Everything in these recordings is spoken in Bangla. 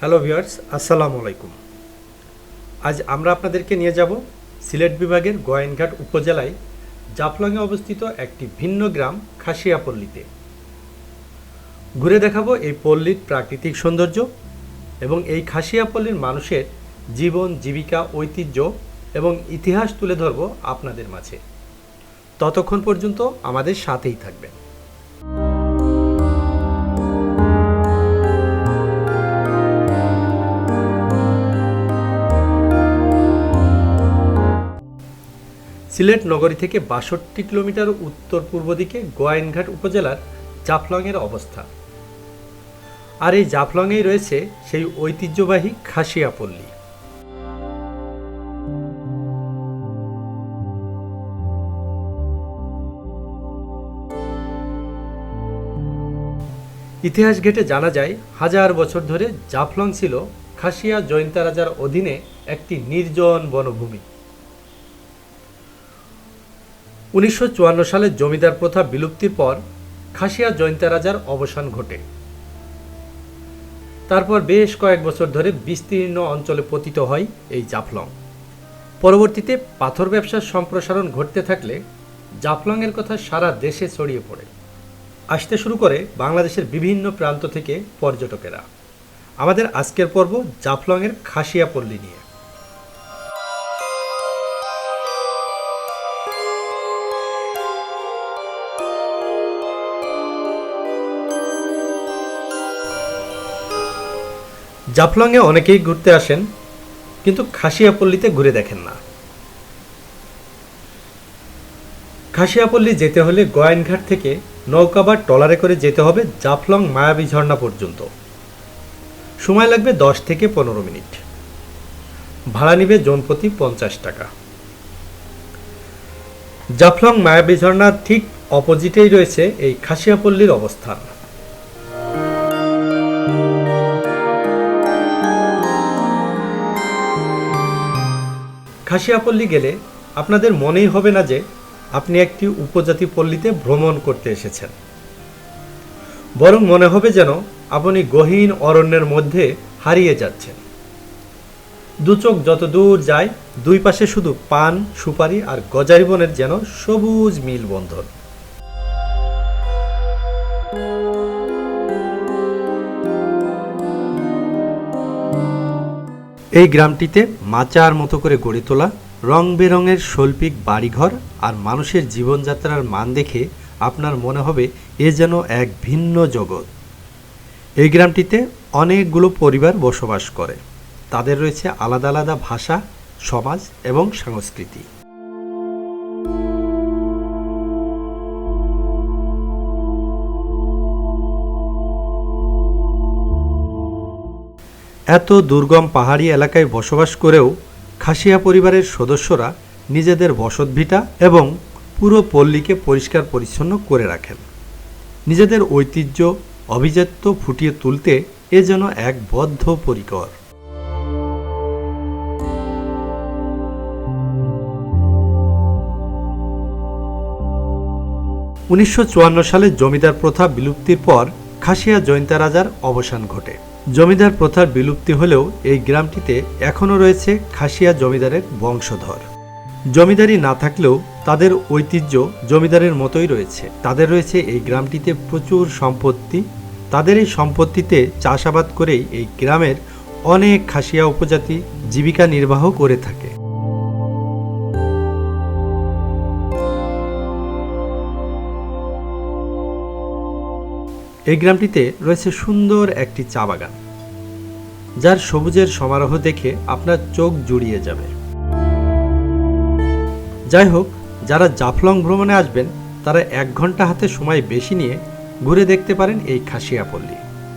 হ্যালো ভিউয়ার্স, আসসালামু আলাইকুম। আজ আমরা আপনাদেরকে নিয়ে যাব সিলেট বিভাগের গোয়াইনঘাট উপজেলায়, জাফলংয়ে অবস্থিত একটি ভিন্ন গ্রাম খাসিয়াপল্লীতে ঘুরে দেখাবো এই পল্লীর প্রাকৃতিক সৌন্দর্য এবং এই খাসিয়াপল্লীর মানুষের জীবন, জীবিকা, ঐতিহ্য এবং ইতিহাস তুলে ধরবো আপনাদের মাঝে। ততক্ষণ পর্যন্ত আমাদের সাথেই থাকবেন। সিলেট নগরী থেকে বাষট্টি কিলোমিটার উত্তর পূর্ব দিকে গোয়াইনঘাট উপজেলার জাফলংয়ের অবস্থান আর এই জাফলংয়েই রয়েছে সেই ঐতিহ্যবাহী খাসিয়াপল্লী। ইতিহাস ঘেটে জানা যায়, হাজার বছর ধরে জাফলং ছিল খাসিয়া জয়ন্তা রাজার অধীনে একটি নির্জন বনভূমি। উনিশশো চুয়ান্ন সালে জমিদার প্রথা বিলুপ্তির পর খাসিয়া জয়ন্তা রাজার অবসান ঘটে। তারপর বেশ কয়েক বছর ধরে বিস্তীর্ণ অঞ্চলে পতিত হয় এই জাফলং। পরবর্তীতে পাথর ব্যবসার সম্প্রসারণ ঘটতে থাকলে জাফলংয়ের কথা সারা দেশে ছড়িয়ে পড়ে। আসতে শুরু করে বাংলাদেশের বিভিন্ন প্রান্ত থেকে পর্যটকেরা। আমাদের আজকের পর্ব জাফলংয়ের খাসিয়া পল্লী নিয়ে। জাফলংয়ে অনেকেই ঘুরতে আসেন, কিন্তু খাসিয়াপল্লীতে ঘুরে দেখেন না। খাসিয়াপল্লী যেতে হলে গোয়াইনঘাট থেকে নৌকা বা ট্রলারে করে যেতে হবে জাফলং মায়াবী ঝর্ণা পর্যন্ত। সময় লাগবে দশ থেকে পনেরো মিনিট। ভাড়া নিবে জনপ্রতি পঞ্চাশ টাকা। জাফলং মায়াবী ঝর্ণার ঠিক অপোজিটেই রয়েছে এই খাসিয়াপল্লীর অবস্থান। খাসিয়াপল্লী গেলে আপনাদের মনেই হবে না যে আপনি একটি উপজাতি পল্লীতে ভ্রমণ করতে এসেছেন। বরং মনে হবে যেন আপনি গহীন অরণ্যের মধ্যে হারিয়ে যাচ্ছেন। দু চোখ যত দূর যায়, দুই পাশে শুধু পান, সুপারি আর গজারি বনের যেন সবুজ মিল এই গ্রামটিতে মাচার মতো করে গড়ে তোলা রং বেরঙের শৈল্পিক বাড়িঘর আর মানুষের জীবনযাত্রার মান দেখে আপনার মনে হবে এ যেন এক ভিন্ন জগৎ। এই গ্রামটিতে অনেকগুলো পরিবার বসবাস করে। তাদের রয়েছে আলাদা আলাদা ভাষা, সমাজ এবং সংস্কৃতি। এত দুর্গম পাহাড়ি এলাকায় বসবাস করেও খাসিয়া পরিবারের সদস্যরা নিজেদের বসতভিটা এবং পুরো পল্লীকে পরিষ্কার পরিচ্ছন্ন করে রাখেন। নিজেদের ঐতিহ্য অভিজাত্য ফুটিয়ে তুলতে এ যেন এক বদ্ধ পরিকর। উনিশশো চুয়ান্ন সালে জমিদার প্রথা বিলুপ্তির পর খাসিয়া জয়ন্তা রাজার অবসান ঘটে। জমিদার প্রথার বিলুপ্তি হলেও এই গ্রামটিতে এখনও রয়েছে খাসিয়া জমিদারের বংশধর। জমিদারি না থাকলেও তাদের ঐতিহ্য জমিদারের মতোই রয়েছে। তাদের রয়েছে এই গ্রামটিতে প্রচুর সম্পত্তি। তাদের এই সম্পত্তিতে চাষাবাদ করেই এই গ্রামের অনেক খাসিয়া উপজাতি জীবিকা নির্বাহ করে থাকে। এই গ্রামটিতে রয়েছে সুন্দর একটি চা বাগান, যার সবুজের সমারোহ দেখে আপনার চোখ জুড়িয়ে যাবে। যাই হোক, যারা জাফলং ভ্রমণে আসবেন, তারা এক ঘণ্টা হাতে সময় বেশি নিয়ে ঘুরে দেখতে পারেন এই খাসিয়াপল্লী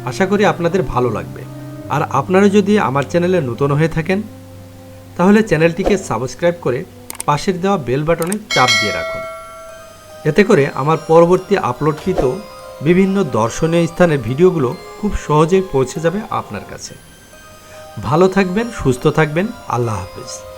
আশা করি আপনাদের ভালো লাগবে। আর আপনারা যদি আমার চ্যানেলে নতুন হয়ে থাকেন, তাহলে চ্যানেলটিকে সাবস্ক্রাইব করে পাশের দেওয়া বেল বাটনে চাপ দিয়ে রাখুন। এতে করে আমার পরবর্তী আপলোডকৃত বিভিন্ন দর্শনীয় স্থানের ভিডিওগুলো খুব সহজেই পৌঁছে যাবে আপনার কাছে। ভালো থাকবেন, সুস্থ থাকবেন, আল্লাহ হাফেজ।